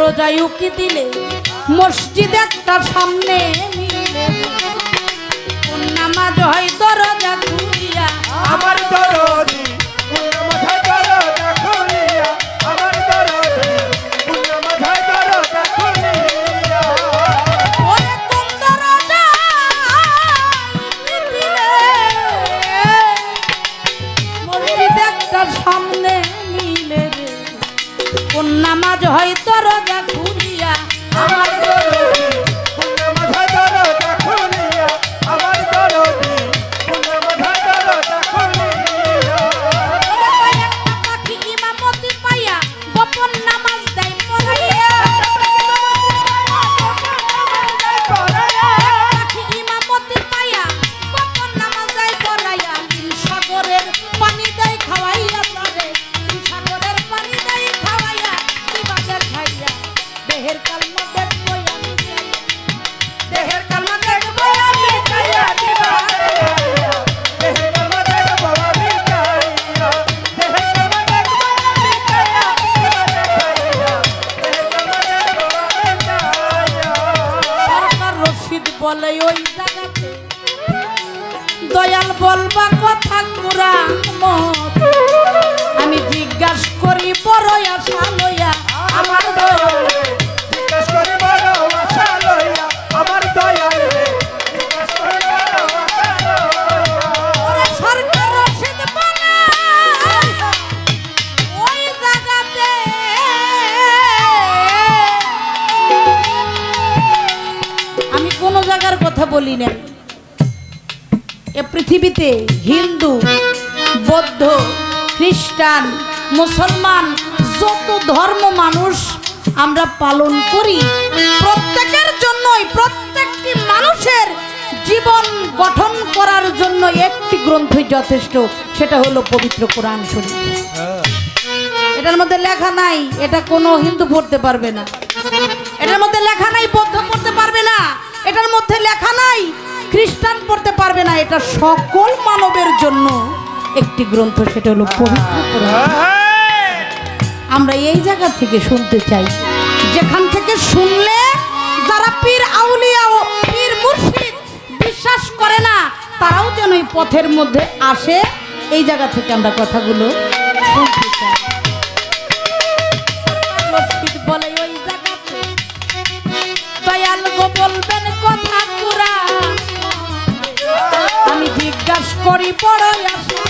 দরজায় উকি দিলে? মসজিদ একটা সামনে নামাজ হয় দরজা খুলিয়া। কোন নামাজ হয় তোর খুলিয়া আমার বলে ওই জায়গাতে। দয়াল বলবা কথা কোরআন মত কথা বলি না। এ পৃথিবীতে হিন্দু, বৌদ্ধ, খ্রিস্টান, মুসলমান, যত ধর্ম মানুষ আমরা পালন করি, প্রত্যেকের জন্যই, প্রত্যেকটি মানুষের জীবন গঠন করার জন্য একটি গ্রন্থই যথেষ্ট, সেটা হলো পবিত্র কোরআন শরীফ। এটার মধ্যে লেখা নাই, এটা কোনো হিন্দু পড়তে পারবে না। এটার মধ্যে লেখা নাই, বৌদ্ধ পড়তে পারবে না। এটার মধ্যে লেখা নাই খ্রিস্টান পড়তে পারবে না এটা সকল মানবের জন্য একটি গ্রন্থ সেটা হলো পবিত্র আমরা এই জায়গা থেকে শুনতে চাই। যেখান থেকে শুনলে যারা পীর আউলিয়া ও পীর মুর্শিদ বিশ্বাস করে না তারাও যেন এই পথের মধ্যে আসে। এই জায়গা থেকে আমরা কথাগুলো শুনতে চাই। বলবেন কথা আমি জিজ্ঞাসা করি বড় আশা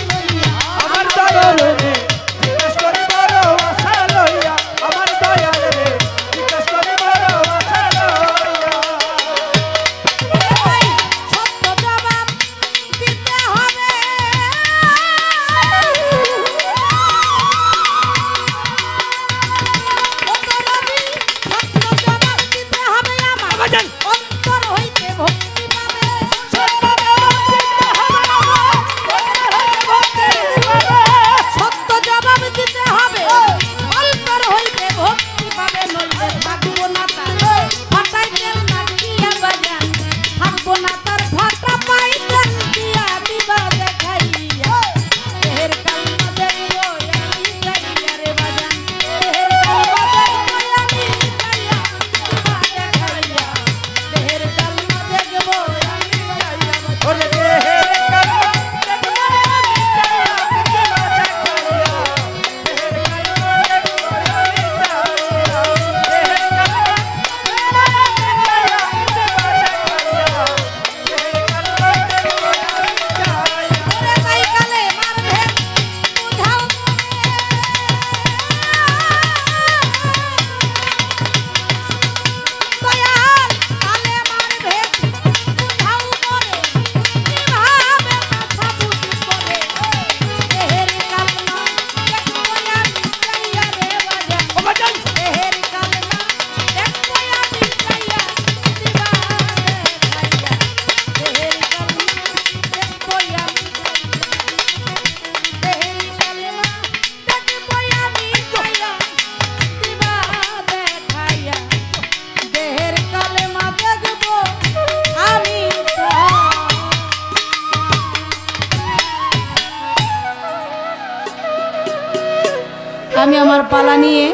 আমি আমার পালা নিয়ে